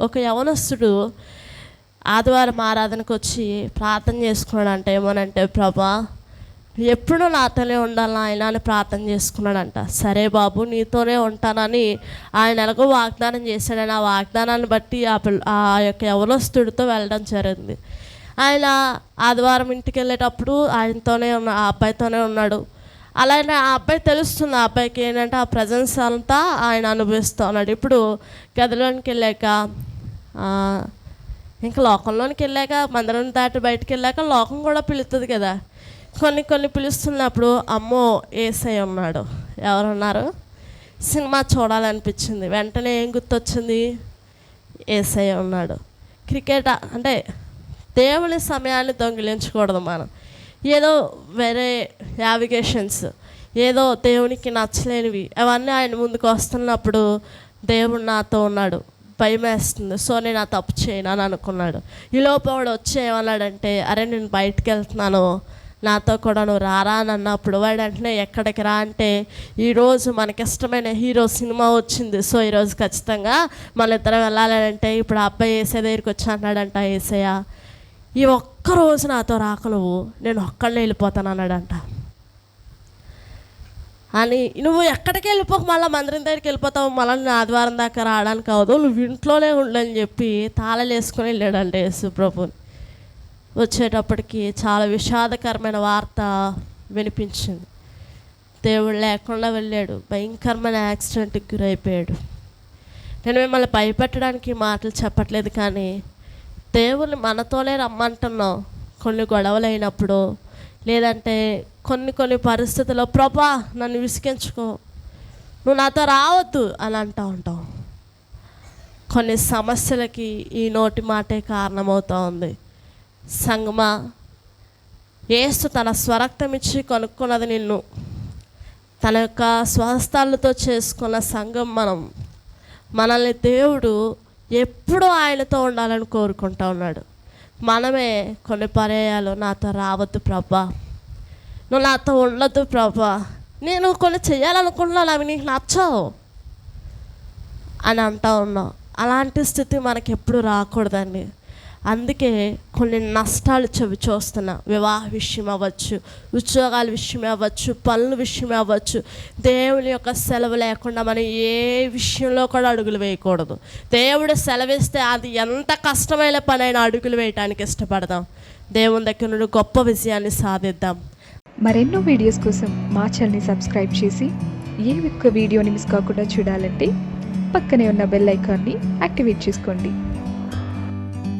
ఒక యవనస్తుడు ఆదివారం ఆరాధనకు వచ్చి ప్రార్థన చేసుకున్నాడంట ఏమోనంటే ప్రభా ఎప్పుడు నాతోనే ఉండాలి ఆయన అని ప్రార్థన చేసుకున్నాడంట. సరే బాబు నీతోనే ఉంటానని ఆయన ఎలాగో వాగ్దానం చేశాడని ఆ వాగ్దానాన్ని బట్టి ఆ పిల్ల ఆ యొక్క యవనస్తుడితో వెళ్ళడం జరిగింది. ఆయన ఆదివారం ఇంటికి వెళ్ళేటప్పుడు ఆయనతోనే ఉన్న ఆ అబ్బాయితోనే ఉన్నాడు. అలానే ఆ అబ్బాయి తెలుస్తుంది ఆ అబ్బాయికి ఏంటంటే ఆ ప్రజెన్స్ అంతా ఆయన అనుభవిస్తూ ఉన్నాడు. ఇప్పుడు గదిలోనికి వెళ్ళాక ఇంకా లోకంలోనికి వెళ్ళాక మందిరం దాటి బయటకు వెళ్ళాక లోకం కూడా పిలుస్తుంది కదా. కొన్ని కొన్ని పిలుస్తున్నప్పుడు అమ్మో ఏసై ఉన్నాడు ఎవరున్నారు? సినిమా చూడాలనిపించింది. వెంటనే ఏం గుర్తొచ్చింది? ఏసై ఉన్నాడు క్రికెట్ అంటే దేవుని సమయాన్ని దొంగిలించకూడదు మనం. ఏదో వేరే యావిగేషన్స్ ఏదో దేవునికి నచ్చలేనివి అవన్నీ ఆయన ముందుకు వస్తున్నప్పుడు దేవుడు నాతో ఉన్నాడు. భయం వేస్తుంది సో నేను ఆ తప్పు చేయను అని అనుకున్నాడు. ఈ లోపు వాడు వచ్చి ఏమన్నాడంటే అరే నేను బయటకు వెళ్తున్నాను నాతో కూడా నువ్వు రారా అని అన్నప్పుడు వాడు వెంటనే ఎక్కడికి రా అంటే ఈరోజు మనకిష్టమైన హీరో సినిమా వచ్చింది. సో ఈరోజు ఖచ్చితంగా మన ఇద్దరం వెళ్ళాలంటే ఇప్పుడు ఆ అబ్బాయి ఏసే దగ్గరికి వచ్చి అన్నాడంట ఏసయ్య ఈ ఒక్క రోజు నాతో రాక నువ్వు. నేను ఒక్కళ్ళే వెళ్ళిపోతాను అన్నాడంట. అని నువ్వు ఎక్కడికి వెళ్ళిపోక మళ్ళీ మందిరం దగ్గరికి వెళ్ళిపోతావు మళ్ళీ నేను ఆదివారం దాకా రావడానికి అవదు నువ్వు ఇంట్లోనే ఉండని చెప్పి తాళాలు వేసుకొని వెళ్ళాడంట యేసుప్రభుని వచ్చేటప్పటికి చాలా విషాదకరమైన వార్త వినిపించింది. దేవుడు లేకుండా వెళ్ళాడు. భయంకరమైన యాక్సిడెంట్కి గురైపోయాడు. నేను మిమ్మల్ని భయపెట్టడానికి మాటలు చెప్పట్లేదు కానీ దేవుని మనతోనే రమ్మంటున్నాం కొన్ని గొడవలు అయినప్పుడు లేదంటే కొన్ని కొన్ని పరిస్థితుల్లో ప్రభా నన్ను విసిగించుకో. నువ్వు నాతో రావద్దు అని అంటూ ఉంటావు కొన్ని సమస్యలకి ఈ నోటి మాటే కారణమవుతూ ఉంది. సంగమా ఏసు తన స్వరక్తం ఇచ్చి కొనుక్కున్నది నిన్ను. తన యొక్క స్వస్థాలతో చేసుకున్న సంఘం మనం. మనల్ని దేవుడు ఎప్పుడూ ఆయనతో ఉండాలని కోరుకుంటా ఉన్నాడు. మనమే కొన్ని పర్యాయాలు నాతో రావద్దు ప్రభా. నువ్వు నాతో ఉండదు ప్రభా. నేను కొన్ని చేయాలనుకుంటున్నాను అవి నీకు నచ్చవు అని అంటా ఉన్నావు. అలాంటి స్థితి మనకి ఎప్పుడు రాకూడదండి. అందుకే కొన్ని నష్టాలు చవి చూస్తున్నా. వివాహ విషయం అవ్వచ్చు ఉద్యోగాల విషయం అవ్వచ్చు పనుల విషయం అవ్వచ్చు. దేవుని యొక్క సెలవు లేకుండా మనం ఏ విషయంలో కూడా అడుగులు వేయకూడదు. దేవుడు సెలవిస్తే అది ఎంత కష్టమైన పనైనా అడుగులు వేయటానికి ఇష్టపడదాం. దేవుని దగ్గర నుండి గొప్ప విజయాన్ని సాధిద్దాం. మరెన్నో వీడియోస్ కోసం మా ఛానల్ని సబ్స్క్రైబ్ చేసి ఏ ఒక్క వీడియోని మిస్ కాకుండా చూడాలంటే పక్కనే ఉన్న బెల్ ఐకాన్ని యాక్టివేట్ చేసుకోండి.